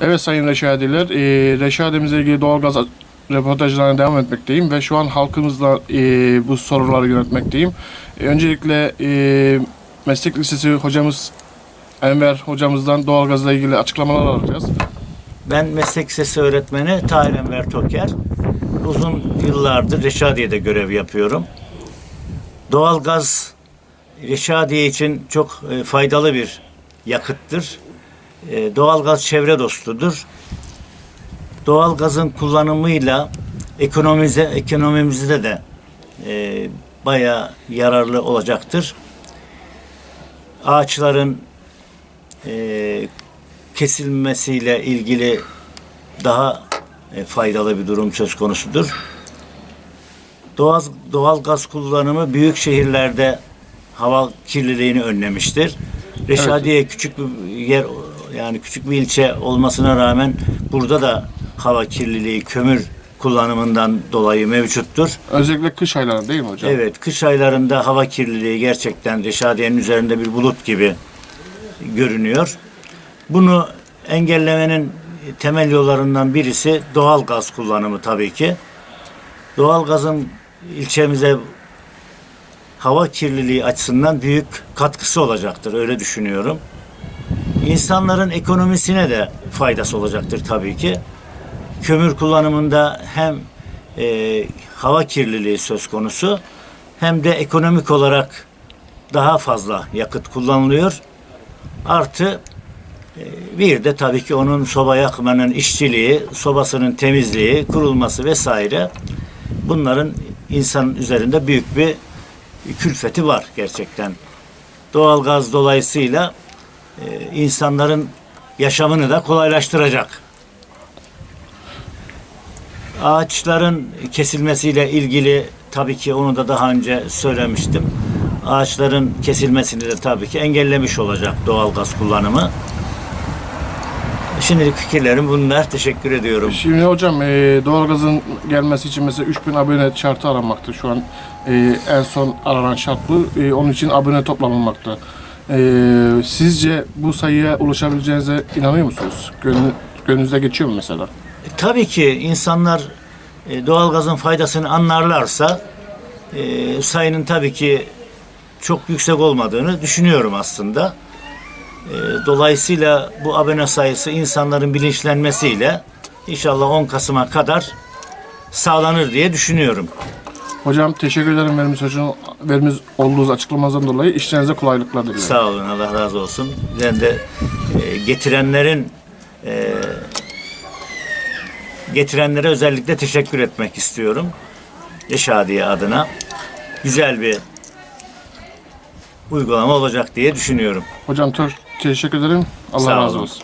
Evet Sayın Reşadiler, e, Reşadimizle ilgili doğalgaz röportajlarına devam etmekteyim ve şu an halkımızla e, bu soruları yönetmekteyim. E, öncelikle e, Meslek Lisesi hocamız Enver hocamızdan doğalgazla ilgili açıklamalar alacağız. Ben meslek lisesi öğretmeni Tahir Enver Toker. Uzun yıllardır Reşadiye'de görev yapıyorum. Doğalgaz Reşadiye için çok e, faydalı bir yakıttır. E, Doğalgaz çevre dostudur. Doğalgazın kullanımıyla ekonomize, ekonomimizde de e, bayağı yararlı olacaktır. Ağaçların e, kesilmesiyle ilgili daha e, faydalı bir durum söz konusudur. Doğal, doğal gaz kullanımı büyük şehirlerde hava kirliliğini önlemiştir. Reşadiye küçük bir yer yani küçük bir ilçe olmasına rağmen burada da hava kirliliği kömür kullanımından dolayı mevcuttur. Özellikle kış aylarında değil mi hocam? Evet, kış aylarında hava kirliliği gerçekten Reşadiye'nin üzerinde bir bulut gibi görünüyor. Bunu engellemenin temel yollarından birisi doğal gaz kullanımı tabii ki. Doğal gazın ilçemize hava kirliliği açısından büyük katkısı olacaktır. Öyle düşünüyorum. İnsanların ekonomisine de faydası olacaktır tabii ki. Kömür kullanımında hem e, hava kirliliği söz konusu hem de ekonomik olarak daha fazla yakıt kullanılıyor. Artı e, bir de tabii ki onun soba yakmanın işçiliği, sobasının temizliği, kurulması vesaire bunların insan üzerinde büyük bir külfeti var gerçekten. Doğalgaz dolayısıyla e, insanların yaşamını da kolaylaştıracak. Ağaçların kesilmesiyle ilgili tabii ki onu da daha önce söylemiştim. Ağaçların kesilmesini de tabii ki engellemiş olacak doğalgaz kullanımı. Şimdilik fikirlerim bunlar. Teşekkür ediyorum. Şimdi hocam e, doğalgazın gelmesi için mesela 3000 abone şartı aranmakta şu an. E, en son aranan şart bu. E, onun için abone toplanılmakta. E, sizce bu sayıya ulaşabileceğinize inanıyor musunuz? Gönlü, gönlünüzde geçiyor mu mesela? E, Tabii ki insanlar e, doğalgazın faydasını anlarlarsa e, sayının tabii ki çok yüksek olmadığını düşünüyorum aslında. E, dolayısıyla bu abone sayısı insanların bilinçlenmesiyle inşallah 10 Kasım'a kadar sağlanır diye düşünüyorum. Hocam teşekkür ederim vermiş, hocam, vermiş olduğunuz açıklamanızdan dolayı. İşlerinize kolaylıklar diliyorum. Sağ olun Allah razı olsun. Ben de e, getirenlerin e, getirenlere özellikle teşekkür etmek istiyorum. Reşadiye adına. Güzel bir uygulama olacak diye düşünüyorum. Hocam çok teşekkür ederim. Allah Sağ razı olun. olsun.